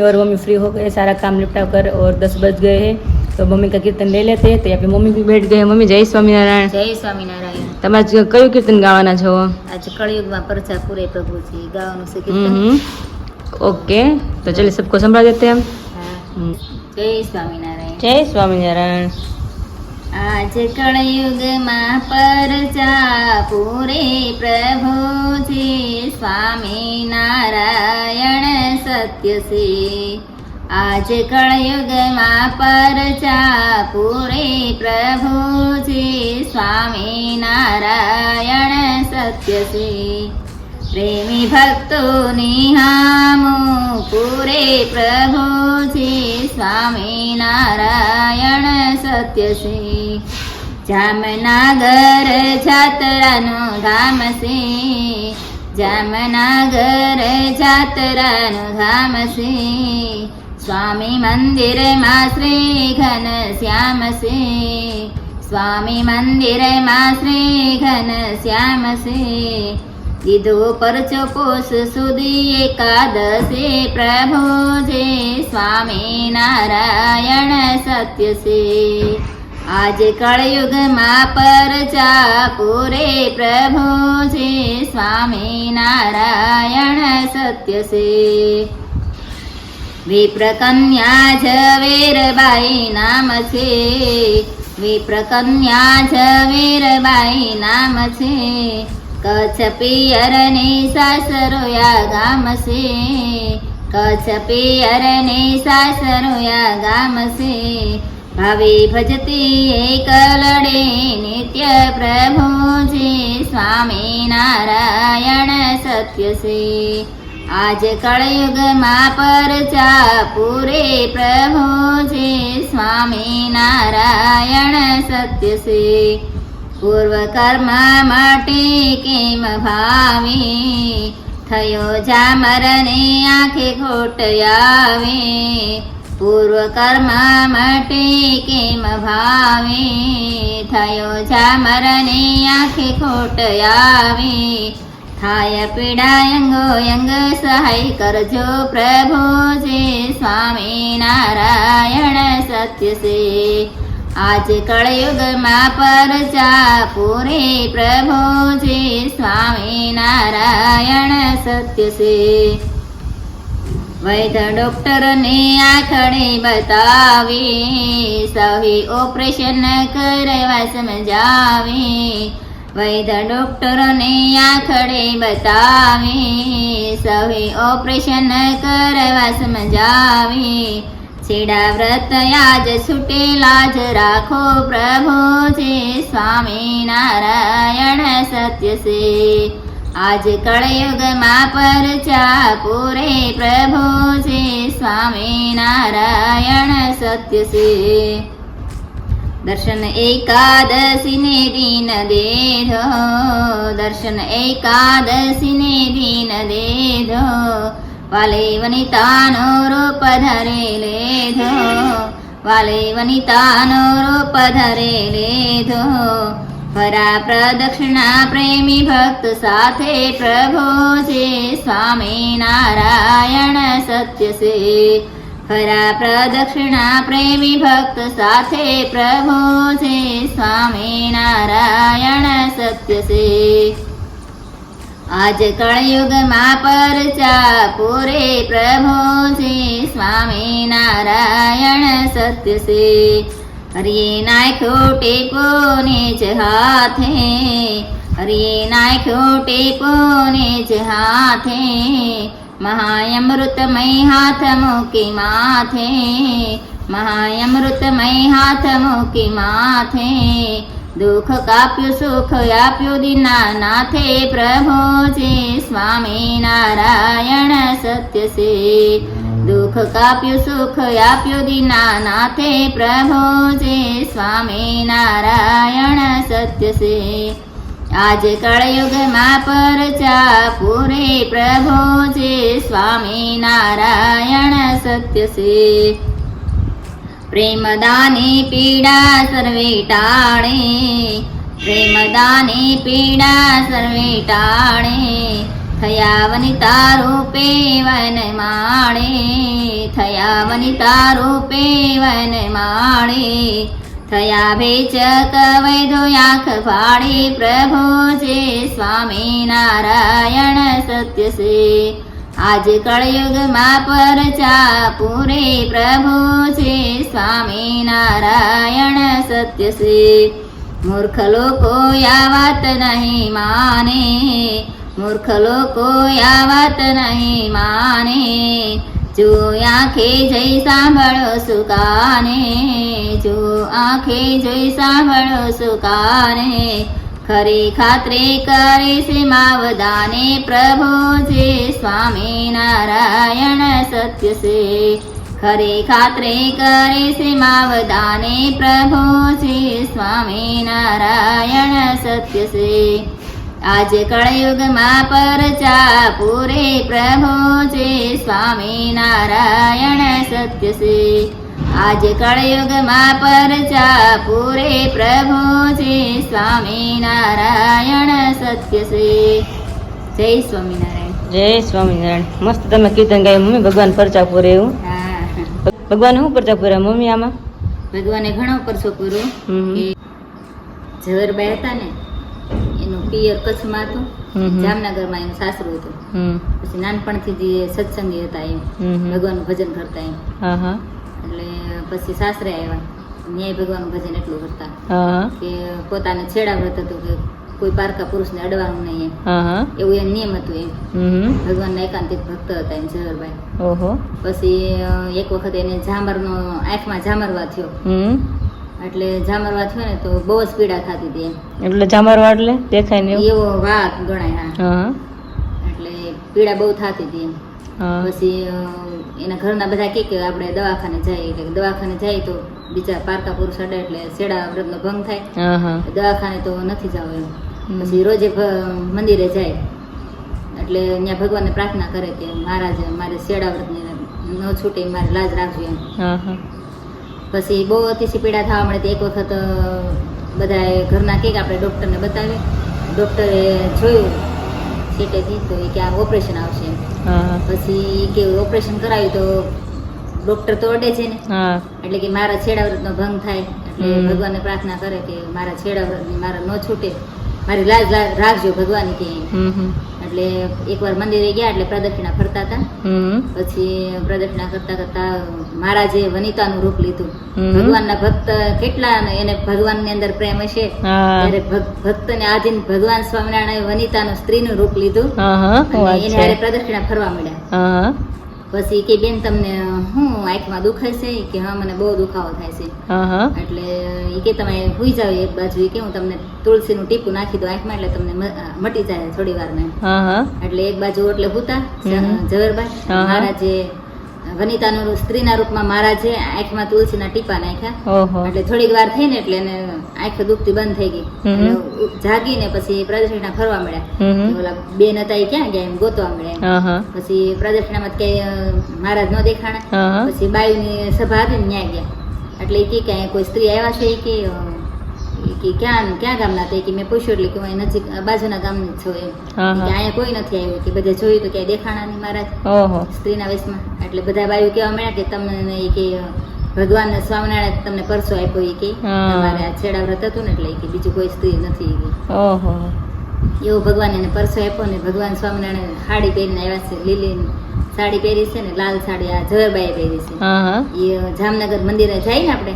और mummy free हो गए सारा काम निपटा कर और दस बज गए हैं तो मम्मी का कीर्तन ले लेते हैं तो यहाँ पे मम्मी भी बैठ गए हैं मम्मी जय स्वामीनारायण જય સ્વામિનારાયણ તમારે કયું કીર્તન ગાવાના છો આજ કળિયુગમાં પરચા પૂરે પ્રભુજી ગાવાનું છે हम्म, કીર્તન हम्म। ओके तो चलिए सबको संभला देते हैं हम હા. हम्म। જય સ્વામિનારાયણ जय स्वामीनारायण આજ કળયુગમાં પરચા પૂરે પ્રભુજી સ્વામી નારાયણ સત્ય છે. આજ કળયુગમાં પરચા પૂરે પ્રભુજી સ્વામી નારાયણ સત્ય છે. પ્રેમી ભક્તો નિહામો પૂરે પ્રભુજી, સ્વામી નારાયણ સત્ય છે. જામનાગર જાતરાનું ધામ છે. જામનાગર જાતરાનું ધામ છે. સ્વામી મંદિરમાં શ્રી ઘન શ્યામ છે. સ્વામી મંદિરમાં શ્રી ઘન શ્યામ છે. દીધો પરચો પોષ સુધી એકાદશે પ્રભુજે સ્વામી નારાયણ સત્ય છે આજે કળયુગમાં પરચા પૂરે પ્રભુજે સ્વામી નારાયણ સત્ય છે વિપ્રકન્યા ઝવેરબાઈ નામ છે. વિપ્રકન્યા ઝવેરબાઈ નામ છે. કચ્છ પિયરની સાસરોયા ગામ છે કચ્છ પિયરની સાસરોયા ગામ છે ભાવે ભજતી એકલડે નિત્ય પ્રભુજી સ્વામી નારાયણ સત્ય છે આજ કળયુગમાં પરચા પૂરે પ્રભુજી સ્વામી નારાયણ સત્ય છે પૂર્વ કર્મ માટે કેમ ભાવે? થયો જામરને આંખે ખોટ આવે પૂર્વ કર્મ માટે કેમ ભાવે? થયો જામરને આંખે ખોટ આવે થાય પીડા અંગો અંગ સહાય કરજો પ્રભુજે સ્વામી નારાયણ સત્ય છે. આજ કળયુગમાં પરચા પૂરે પ્રભુજે સ્વામી નારાયણ સત્ય છે. વૈદ્ય ડોક્ટરને આખડે બતાવી, સહી ઓપરેશન કરવા સમજાવે. વૈદ્ય ડોક્ટરને આખડે બતાવી, સહી ઓપરેશન કરવા સમજાવી. છેડા વ્રત આજ છૂટેલા જ રાખો પ્રભુજે સ્વામી નારાયણ સત્ય છે આજ કળયુગમાં પરચા પૂરે પ્રભુજે સ્વામી નારાયણ સત્ય છે દર્શન એકાદશીને દિન દેધો દર્શન એકાદશીને દિન દેધો વાલે વનિતાનો રૂપ ધરે લેધો. વાલે વનિતાનો રૂપ ધરે લેધો. ફરા પ્રદક્ષિણા પ્રેમી ભક્ત સાથે પ્રભુજે સ્વામી નારાયણ સત્ય છે. ફરા પ્રદક્ષિણા પ્રેમી ભક્ત સાથે પ્રભુજે સ્વામી નારાયણ સત્ય છે. આજ કળયુગમાં પરચા પૂરે પ્રભુજે સ્વામી નારાયણ સત્ય છે. હરિયે નાખ્યો ટેપો જ હાથે? હરિયે નાખ્યો ટેપો જ હાથે? મહાયમૃતમય હાથ મૂકી માથે. મહાયમૃતમય હાથ મૂકી માથે. દુઃખ કાપ્યું, સુખ આપ્યું દીનાનાથે પ્રભુજે સ્વામી નારાયણ સત્ય છે. દુઃખ કાપ્યું, સુખ આપ્યું દીનાનાથે પ્રભુજે સ્વામી નારાયણ સત્ય છે. આજ કળયુગમાં પરચા પૂરે પ્રભુજે સ્વામી નારાયણ સત્ય છે. પ્રેમદાની પીડા સર્વે ટાણે પ્રેમદાની પીડા સર્વે ટાણે થયા વનિતા રૂપે વન માણે થયા વનિતા રૂપે વન માણે થયા ભેચક વૈધો આંખ ફાડી પ્રભુ જે સ્વામી નારાયણ સત્ય છે આજ કળયુગમાં પરચા પૂરે પ્રભુ છે સ્વામી નારાયણ સત્ય છે મૂર્ખ લોકો આ વાત નહીં માને. મૂર્ખ લોકો આ વાત નહીં માને. જો આંખે જઈ સાંભળો સુકાને. જો આંખે જોઈ સાંભળો સુકાને. ખરી ખાતરી કરીશ માવદાને પ્રભુ છે સ્વામી નારાયણ સત્ય છે. ખરી ખાતરી કરીશ માવદાને પ્રભુ છે સ્વામી નારાયણ સત્ય છે. આજ કળયુગમાં પરચા પૂરે પ્રભુ છે સ્વામી નારાયણ સત્ય છે. આજ કળયુગમાં પરચા પૂરે પ્રભુ છે સ્વામી નારાયણ સત્ય છે. જય સ્વામિનારાયણ. જય સ્વામિનારાયણ. મસ્ત તમે કીર્તન ગાય. મમ્મી ભગવાન પરચા પૂરે એવું? હા. ભગવાન શું પરચા પૂરે મમ્મી આમાં? ભગવાને ઘણો પરચો પૂરો ઝવેરબાઈ હતા ને એનું પિયર કચ્છમાં હતું. જામનગરમાં એનું સાસરું હતું. પછી નાનપણથી જે સત્સંગી હતા એમ. ભગવાનનું ભજન કરતા એમ. હા હા. એટલે પછી સાસરે આવ્યા. ન્યાય ભગવાન ભજન એટલું કરતા. કે પોતાને છેડા વ્રત હતું કે કોઈ પારકા પુરુષને અડવાનું નહીં એવું એમ નિયમ હતું એમ. ભગવાનના એકાંતિક ભક્ત હતા એમ ઝવેરબાઈ ઓહો. પછી એક વખત એને ઝામરનો આંખમાં ઝામરવા થયો. એટલે ઝામરવા થયો ને તો બહુ જ પીડા થતી હતી એટલે જામરવા એટલે દેખાય ને એવો? વાત ગણાય હા. એટલે પીડા બહુ થતી હતી એમ. પછી એના ઘરના બધા કે આપણે દવાખાને જાય એટલે દવાખાને જાય તો બીજા પારકા પુરુષ અડે એટલે શેડા વ્રતનો ભંગ થાય. દવાખાને તો નથી જવું એમ. પછી રોજે મંદિરે જાય. એટલે ત્યાં ભગવાનને પ્રાર્થના કરે કે મહારાજ મારે શેડા વ્રત ન છૂટે મારે લાજ રાખજો એમ. પછી બહુ અતિશય પીડા થવા મળે તો એક વખત બધા ઘરના કે આપણે ડૉક્ટરને બતાવીએ ડૉક્ટરે જોયું સીટેથી તો એ કે આ ઓપરેશન આવશે એમ. પછી કેવું કે ઓપરેશન કરાવ્યું તો ડોક્ટર તો અડે છે ને. એટલે કે મારા છેડા વ્રતનો ભંગ થાય. એટલે. ભગવાનને પ્રાર્થના કરે કે મારા છેડા વ્રતની મારા ન છૂટે. મારી લાજ રાખજો ભગવાન કે એટલે એકવાર મંદિરે ગયા એટલે પ્રદક્ષિણા ફરતા હતા. પછી પ્રદક્ષિણા કરતા કરતા મહારાજે વનિતાનું રૂપ લીધું. ભગવાનના ભક્ત કેટલા એને ભગવાનની અંદર પ્રેમ હશે? ત્યારે ભક- ભક્તને આધીન ભગવાન સ્વામિનારાયણ વનિતાનું સ્ત્રીનું રૂપ લીધું. એને પ્રદક્ષિણા ફરવા મળ્યા. પછી કે બેન તમને હું આંખમાં દુખાય છે? કે હા મને બહુ દુખાવો થાય છે. એટલે એ કે તમે હુઈ જાવ એક બાજુ. કે હું તમને તુલસીનું ટીપું નાખી દઉં આંખમાં એટલે તમને મટી જાય થોડી વારમાં એટલે એક બાજુ એટલે હુતા. ઝવેરભાઈ મારા હા. વનિતાનું સ્ત્રીના રૂપમાં મહારાજે આંખમાં તુલસીના ટીપા નાખ્યા. એટલે થોડીક વાર થઈને એટલે એને આંખ દુખતી બંધ થઈ ગઈ. જાગી ને જાગીને પછી પ્રદક્ષિણા ફરવા મળ્યા. ઓલા બેન હતા એ ક્યાં ગયા એમ ગોતવા મળ્યા પછી પ્રદક્ષિણામાં કઈ મહારાજ ન દેખાણા. પછી બાઈ બાયુની સભા હતી ને ન્યા ગયા. એટલે એ કે કોઈ સ્ત્રી આવ્યા છે એ કે કે ક્યાં ક્યાં ગામના હતા કે મેં પૂછ્યું એટલે કે હું અહીં નજીક બાજુના ગામની છું એમ. કે અહીંયા કોઈ નથી આવ્યું કે બધા જોયું તો ક્યાંય દેખાણા નહીં મારા સ્ત્રીના વેશમાં. એટલે બધા બાયું કહેવા મળ્યા કે તમને કે ભગવાન સ્વામિનારાયણ તમને પરસો આપ્યો એ કે. તમારે આ છેડા વ્રત હતું ને એટલે કે બીજું કોઈ સ્ત્રી નથી એવી. એવો ભગવાન એને પરસો આપ્યો ને ભગવાન સ્વામિનારાયણ હાડી પહેરીને આવ્યા છે લીલી સાડી પહેરી છે ને લાલ સાડી આ ઝવેરબાઈએ પહેરી છે. એ જામનગર મંદિરે જાય ને આપણે.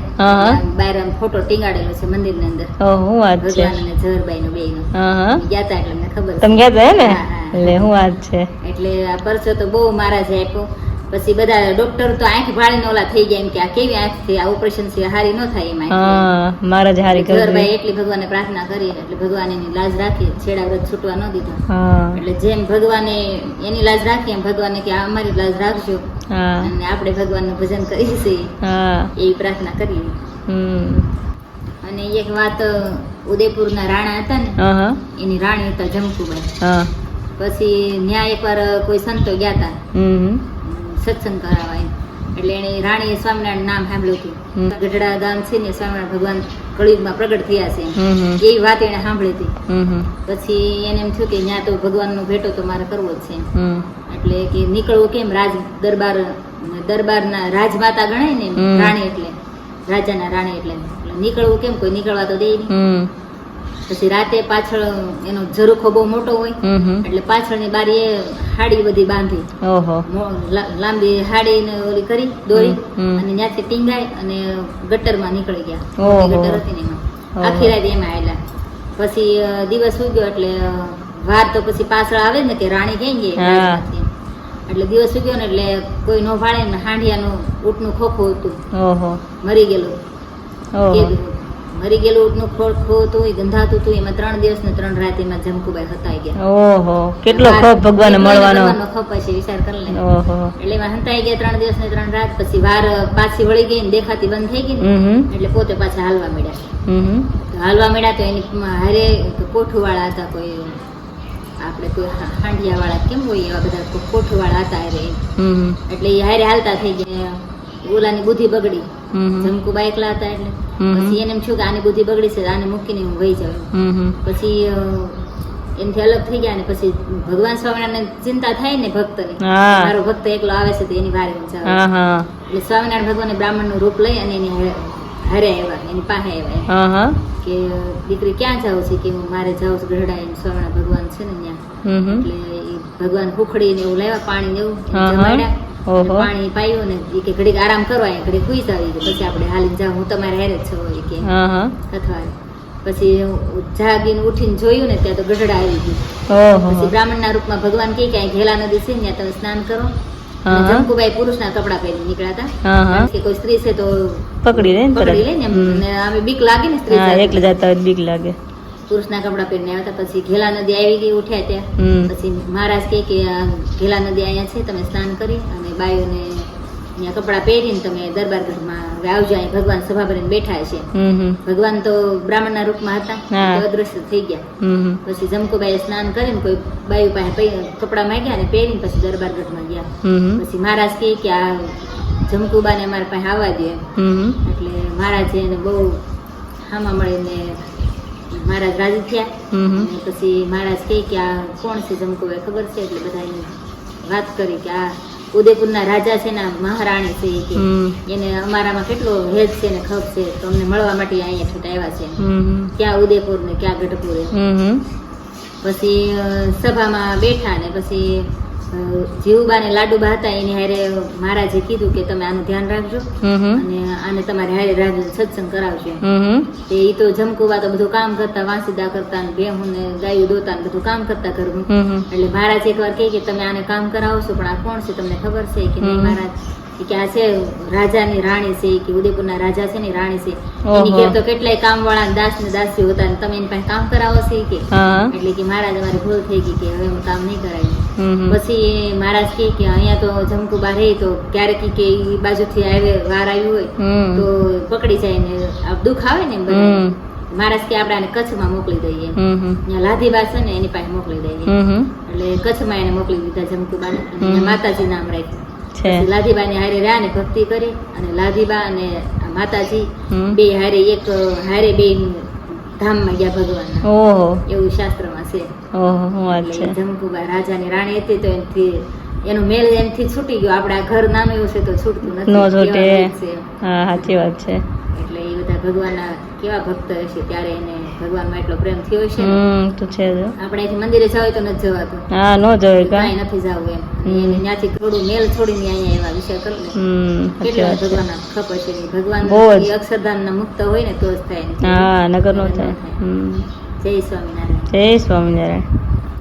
બહાર ફોટો ટીંગાડેલો છે મંદિરની અંદર હું વાત છે. ભગવાન અને ઝવેરબાઈ નો હા હા. ગયા તા એટલે મને ખબર છે તમે ગયા ને? હા. એટલે હું વાત છે. એટલે આ પરસો તો બહુ મહારાજે આપ્યો. પછી બધા ડોક્ટર તો આંખ ભાળીને ઓલા થઈ ગયા એમ કે આ કેવી આંખ છે આ ઓપરેશન છે હારી ન થાય એમાં હા મારા જ હારી કરી ભાઈ એટલી ભગવાનને પ્રાર્થના કરી એટલે ભગવાન એની લાજ રાખી છેડા વ્રત છૂટવા ન દીધા. એટલે જેમ ભગવાને એની લાજ રાખી એમ ભગવાને કે અમારી લાજ રાખજો. અને આપણે ભગવાનનું ભજન કરીએ છીએ. એવી પ્રાર્થના કરીએ. અને એક વાત ઉદયપુરના રાણા હતા ને એની રાણી હતા જમકુબાઈ પછી ન્યાય પર કોઈ સંતો ગયા હતા સત્સંગ કરાવવા એમ એટલે એને રાણીએ સ્વામિનારાયણ નામ સાંભળ્યું હતું. ગઢડા ગામ છે ને સ્વામિનારાયણ ભગવાન કળિયુગમાં પ્રગટ થયા છે. એવી વાત એને સાંભળી હતી. પછી એને એમ થયું કે ત્યાં તો ભગવાનનો ભેટો તો મારે કરવો જ છે. એટલે કે નીકળવું કેમ? રાજ દરબાર દરબારના રાજમાતા ગણાય ને રાણી એટલે રાજાના રાણી એટલે. નીકળવું કેમ? કોઈ નીકળવા તો દે નહીં. પછી રાતે પાછળ એનો ઝરૂખો બહુ મોટો હોય એટલે પાછળની બારીએ હાડી બધી બાંધી. લાંબી હાડી ને ઓલી કરી દોરી અને ત્યાંથી ટીંગાઈ અને ગટરમાં નીકળી ગયા. ગટર હતી ને એમાં. આખી રાત એમાં આવેલા પછી દિવસ ઉગ્યો એટલે વાર તો પછી પાછળ આવે ને કે રાણી ક્યાં ગઈ? એટલે દિવસ ઉગ્યો ને એટલે કોઈ નો ભાડે ને હાંડિયાનું ઊંટનું ખોખું હતું. મરી ગયેલું. મરી ગયેલું ઊંટનું ખોળ ખોતું એ ગંધાતું હતું એમાં ત્રણ દિવસ ને ત્રણ રાત એમાં જમકુબાઈ હતાઈ ગયા. ઓહો કેટલો ખોફ ભગવાન મળવાનો. ખોફ હશે વિચાર કરી લે. ઓહો. એટલે એમાં હંતાઈ ગયા ત્રણ દિવસ ને ત્રણ રાત પછી વાર પાછી વળી ગઈ ને દેખાતી બંધ થઈ ગઈ ને એટલે પોતે પાછા હાલવા મળ્યા હાલવા મળ્યા તો એની હારે કોઠું વાળા હતા કોઈ આપણે કોઈ હાંડિયા વાળા કેમ હોય એવા બધા કોઠું વાળા હતા એટલે એ હારે હાલતા થઈ ગયા. ઓલાની બુદ્ધિ બગડી. જમકુબા એકલા હતા એટલે. પછી એને એમ થયું કે આની બુદ્ધિ બગડી છે આને મૂકીને હું વહી જાઉં. પછી એનથી અલગ થઈ ગયા ને પછી ભગવાન સ્વામિનારાયણ ચિંતા થાય ને ભક્તની. હા. મારો ભક્ત એકલો આવે છે તો એની વારે હા એટલે સ્વામિનારાયણ ભગવાન બ્રાહ્મણનું રૂપ લઈ અને એની હારે- આવ્યા એની પાસે આવ્યા કે દીકરી ક્યાં જાવ છે કે હું મારે જાઉં છું ગઢડા એમ સ્વામિનારાયણ ભગવાન છે ને ત્યાં. એટલે ભગવાન હુખડી ને એવું લાવ્યા પાણી ને એવું. જમાડ્યા. પાણી પાયું ને કે ઘડીક આરામ કરવા ઘડીક હુઈ જાવી પછી આપણે હાલીને જાવ હું તમારે હેરે છો કે. અથવા પછી જાગીને ઉઠીને જોયું ને ત્યાં તો ગઢડા આવી ગયું. પછી બ્રાહ્મણ ના રૂપમાં ભગવાન કે ક્યાંય ઘેલા નદી છે ત્યાં તમે સ્નાન કરો. હા, પુરુષ ના કપડા પહેરી નીકળ્યા હતા. કે કોઈ સ્ત્રી છે તો પકડી લે પકડી લે ને આમે બીક લાગે ને સ્ત્રી હા જતા બીક લાગે. પુરુષના કપડાં પહેરીને આવ્યા હતા. પછી ઘેલા નદી આવી ગઈ ઉઠ્યા ત્યાં. પછી મહારાજ કહે કે ઘેલા નદી અહીંયા છે તમે સ્નાન કરી અને બાયોને અહીંયા કપડાં પહેરીને તમે દરબાર ગઢમાં આવજો. અહીં ભગવાન સભા ભરીને બેઠા છે. ભગવાન તો બ્રાહ્મણના રૂપમાં હતા. અદ્રશ્ય થઈ ગયા. પછી જમકુબાઈએ સ્નાન કરીને કોઈ બાયુ પાસે કપડાં માંગ્યા ને પહેરીને પછી દરબાર ગઢમાં ગયા. પછી મહારાજ કહે કે આ જમકુબાને અમારા પાસે આવવા દે. એટલે મહારાજે એને બહુ હામા મળીને મહારાજ રાજી થયા. પછી મહારાજ કહે કે આ કોણ છે જમકુભાઈ ખબર છે? એટલે બધા વાત કરી કે આ ઉદયપુરના રાજા છે ને મહારાણી છે કે એને અમારામાં કેટલો હેત છે ને ખપ છે. તો અમને મળવા માટે અહીંયા છૂટ આવ્યા છે. ક્યાં ઉદયપુર ને ક્યાં ગઢપુર પછી સભામાં બેઠા ને પછી અ, જીવુબા ને લાડુબા હતા એને હારે મહારાજે કીધું કે તમે આનું ધ્યાન રાખજો. અને આને તમારે હારે રાજ સત્સંગ કરાવજો. તે ઈ તો જમકુવા તો બધું કામ કરતા વાંસીદા કરતા ને બેહું ને ગાયું દોતા ને બધું કામ કરતા ઘરનું એટલે મહારાજ એકવાર કહે કે તમે આને કામ કરાવશો પણ આ કોણ છે તમને ખબર છે કે નહીં મહારાજ? કે આ છે રાજાની રાણી છે કે ઉદયપુરના રાજા છે ને રાણી છે. એની ઘેર તો કેટલાય કામવાળા દાસ ને દાસી હતા ને તમે એની પાસે કામ કરાવો છે કે? એટલે કે મહારાજ અમારી ભૂલ થઈ ગઈ કે હવે હું કામ નહીં કરાવી પછી મહારાજ કહે કે અહીંયા તો જમકુબા રહે તો ક્યારેક કે એ બાજુથી આવે વાર આવ્યું હોય તો પકડી જાય ને દુઃખ આવે ને મહારાજ કે આપણે કચ્છમાં મોકલી દઈએ લાધી ત્યાં લાધીબા છે ને એની પાસે મોકલી દઈએ એટલે કચ્છમાં એને મોકલી દીધા જમકુબાને બાર માતાજી નામ રાખ્યું. છે. લાધીબાની હારે રહ્યા ને ભક્તિ કરી અને લાધીબા અને માતાજી બે હારે એક હારે બે ધામમાં ગયા ભગવાન. ઓહો. એવું શાસ્ત્રમાં છે. ઓહો વાત છે. જમકુબા રાજાની રાણી હતી તો એમથી એનો મેલ એમથી છૂટી ગયો. આપણે આ ઘર નામ એવું છે તો છૂટતું નથી. નો છૂટે. હા સાચી વાત છે. એટલે એ બધા ભગવાનના કેવા ભક્ત હશે ત્યારે એને ભગવાનમાં એટલો પ્રેમ થયો છે હમ તો છે આપણે અહીંથી મંદિરે જાવ તો નથી જવાતું. હા નો જવાય કા? કાંઈ નથી જવું એમ. ત્યાંથી થોડું મેલ છોડીને અહીંયા એવા વિષય કરી લે. હમ ભગવાન ખબર છે. ભગવાન અક્ષરધામ ના મુક્ત હોય ને તો જ થાય હા નગર નો થાય. જય સ્વામિનારાયણ. જય સ્વામિનારાયણ.